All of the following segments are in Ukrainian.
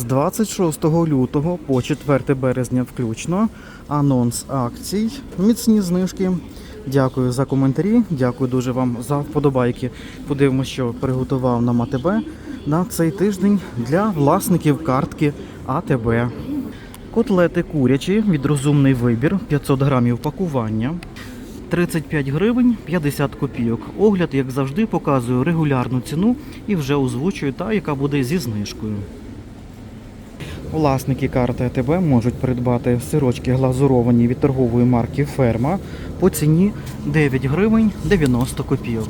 З 26 лютого по 4 березня включно анонс акцій, міцні знижки. Дякую за коментарі, дякую дуже вам за вподобайки. Подивимося, що приготував нам АТБ на цей тиждень для власників картки АТБ. Котлети курячі від розумний вибір 500 грамів пакування. 35 гривень 50 копійок. Огляд, як завжди, показую регулярну ціну і вже озвучую та, яка буде зі знижкою. Власники карти АТБ можуть придбати сирочки глазуровані від торгової марки Ферма по ціні 9 гривень 90 копійок.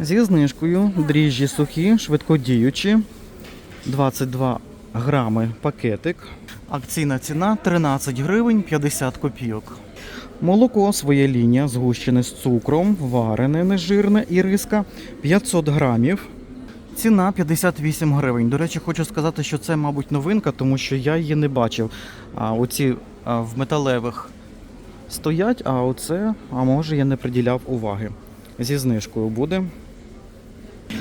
Зі знижкою дріжджі сухі, швидкодіючі, 22 грами пакетик. Акційна ціна 13 гривень 50 копійок. Молоко своє лінія згущене з цукром, варене, нежирне і риска 500 грамів. Ціна 58 гривень. До речі, хочу сказати, що це, мабуть, новинка, тому що я її не бачив. А оці а, в металевих стоять, а оце, а може, я не приділяв уваги. Зі знижкою буде.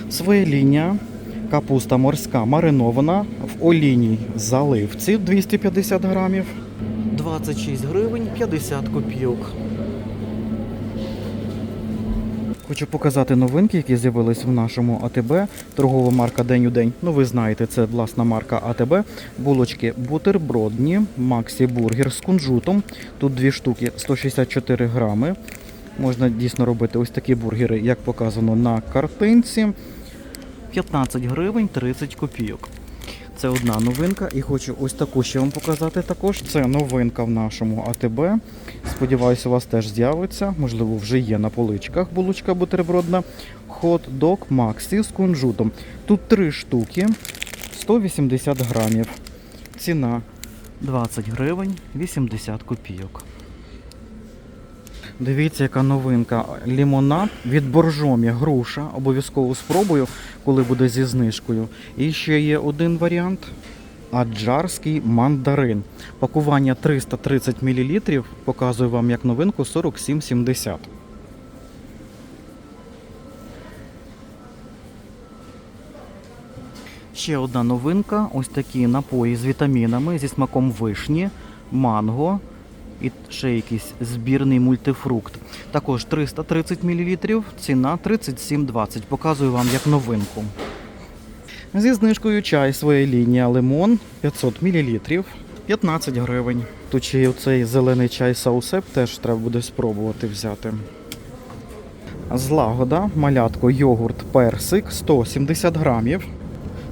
Своє лінія. Капуста морська маринована в олійній заливці 250 грамів. 26 гривень 50 копійок. Хочу показати новинки, які з'явились в нашому АТБ. Торгова марка День у день. Ну, ви знаєте, це власна марка АТБ. Булочки бутербродні, Максі Бургер з кунжутом. Тут дві штуки 164 грами. Можна дійсно робити ось такі бургери, як показано на картинці. 15 гривень 30 копійок. Це одна новинка, і хочу ось таку ще вам показати також. Це новинка в нашому АТБ. Сподіваюся, у вас теж з'явиться. Можливо, вже є на поличках булочка бутербродна. Хот-дог Максі з кунжутом. Тут три штуки, 180 грамів. Ціна 20 гривень 80 копійок. Дивіться, яка новинка. Лімонад від боржомі, груша. Обов'язково спробую, коли буде зі знижкою. І ще є один варіант. Аджарський мандарин. Пакування 330 мл. Показую вам як новинку 47,70. Ще одна новинка. Ось такі напої з вітамінами зі смаком вишні, манго і ще якийсь збірний мультифрукт. Також 330 мл, ціна 37,20. Показую вам як новинку. Зі знижкою чай своєї лінії лимон 500 мл, 15 гривень. Тут ще оцей зелений чай саусеп, теж треба буде спробувати взяти. Злагода, малятко, йогурт, персик 170 грамів.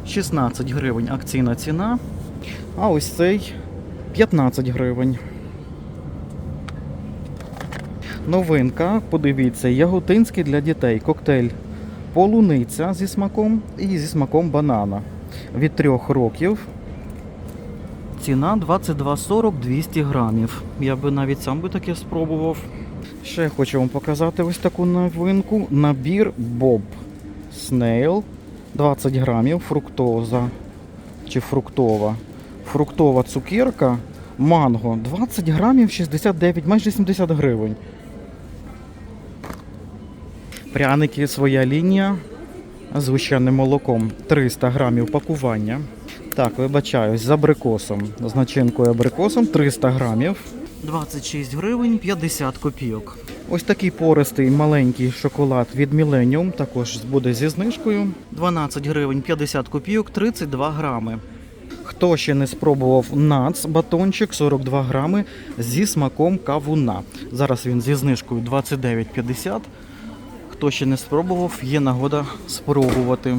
16 гривень акційна ціна. А ось цей 15 гривень. Новинка, подивіться, яготинський для дітей коктейль полуниця зі смаком і зі смаком банана. Від 3 років. Ціна 22,40 200 грамів. Я би навіть сам би таке спробував. Ще хочу вам показати ось таку новинку. Набір Боб Снейл 20 грамів, фруктоза чи фруктова. Фруктова цукерка, манго 20 грамів 69, майже 70 гривень. Пряники своя лінія з гущеним молоком 300 грамів пакування. Так, вибачаюсь, з абрикосом. З начинкою абрикосом 300 грамів. 26 гривень 50 копійок. Ось такий пористий маленький шоколад від Millennium також буде зі знижкою. 12 гривень 50 копійок, 32 грами. Хто ще не спробував нац батончик 42 грами зі смаком кавуна. Зараз він зі знижкою 29,50. Хто ще не спробував, є нагода спробувати.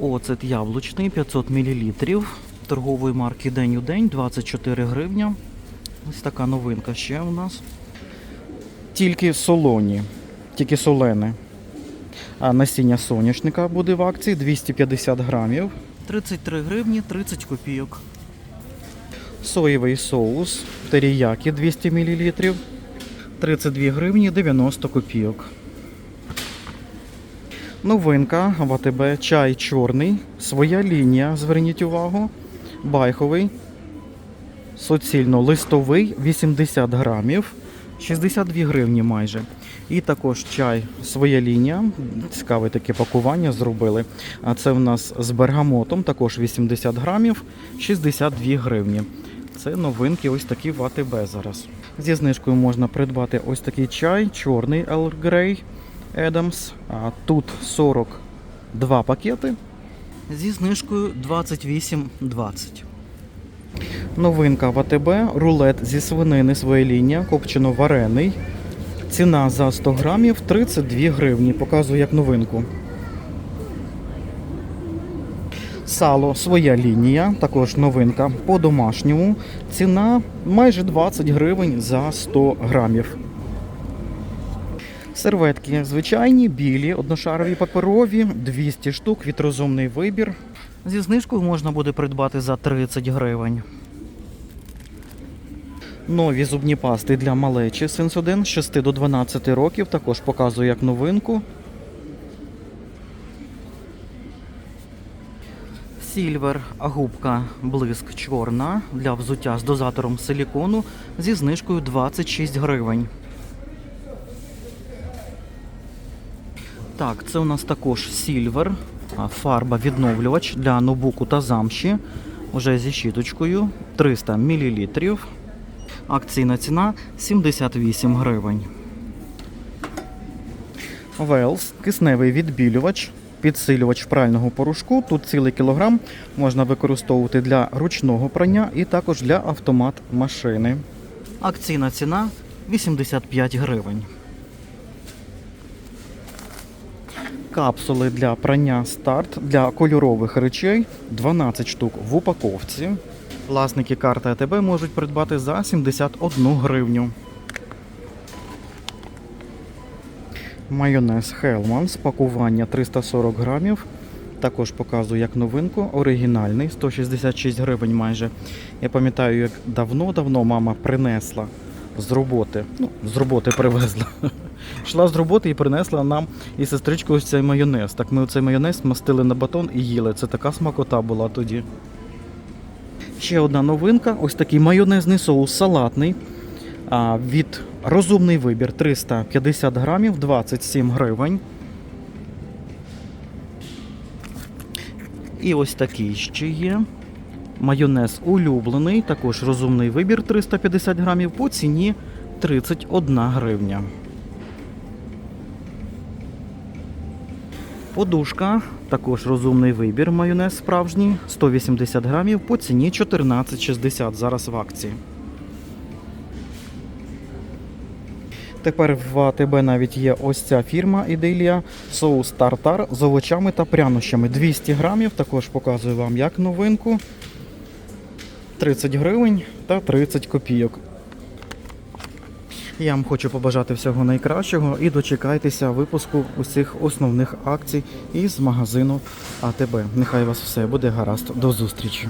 Оцет яблучний 500 мл. Торгової марки День у день 24 гривня. Ось така новинка ще у нас. Тільки солоні, тільки солене. А насіння соняшника буде в акції 250 грамів. 33 гривні 30 копійок. Соєвий соус теріякі 200 мл. 32 гривні 90 копійок. Новинка в АТБ чай чорний. Своя лінія, зверніть увагу. Байховий. Суцільно листовий 80 грамів. 62 гривні майже. І також чай своя лінія. Цікаве таке пакування зробили. А це в нас з бергамотом, також 80 грамів, 62 гривні. Це новинки, ось такі в АТБ зараз. Зі знижкою можна придбати ось такий чай, чорний Earl Grey Adams. Тут 42 пакети. Зі знижкою 28,20. Новинка в АТБ, рулет зі свинини своя лінія, копчено варений. Ціна за 100 грамів 32 гривні. Показую як новинку. Сало своя лінія, також новинка по-домашньому. Ціна майже 20 гривень за 100 грамів. Серветки звичайні, білі, одношарові паперові, 200 штук, вітрозумний вибір. Зі знижкою можна буде придбати за 30 гривень. Нові зубні пасти для малечі Сенсоден з 6 до 12 років. Також показую як новинку. Сільвер, губка блиск чорна для взуття з дозатором силікону зі знижкою 26 гривень. Так, це у нас також сільвер, фарба відновлювач для ноутбуку та замші. Уже зі щіточкою 300 мл. Акційна ціна 78 гривень. Велс, кисневий відбілювач, підсилювач прального порошку. Тут цілий кілограм можна використовувати для ручного прання і також для автомат машини. Акційна ціна 85 гривень. Капсули для прання старт для кольорових речей 12 штук в упаковці. Власники карти АТБ можуть придбати за 71 гривню. Майонез Hellmann's, пакування 340 грамів. Також показую як новинку. Оригінальний, 166 гривень майже. Я пам'ятаю, як давно-давно мама принесла з роботи. Ну, з роботи привезла. Йшла з роботи і принесла нам і сестричку ось цей майонез. Так ми цей майонез мастили на батон і їли. Це така смакота була тоді. Ще одна новинка: ось такий майонезний соус салатний. Від розумний вибір 350 грамів, 27 гривень. І ось такий ще є. Майонез улюблений, також розумний вибір 350 грамів по ціні 31 гривня. Подушка, також розумний вибір, майонез справжній, 180 грамів по ціні 14,60 зараз в акції. Тепер в АТБ навіть є ось ця фірма Ідилія, соус тартар з овочами та прянощами. 200 грамів, також показую вам як новинку. 30 гривень та 30 копійок. Я вам хочу побажати всього найкращого і дочекайтеся випуску усіх основних акцій із магазину АТБ. Нехай вас все буде гаразд. До зустрічі!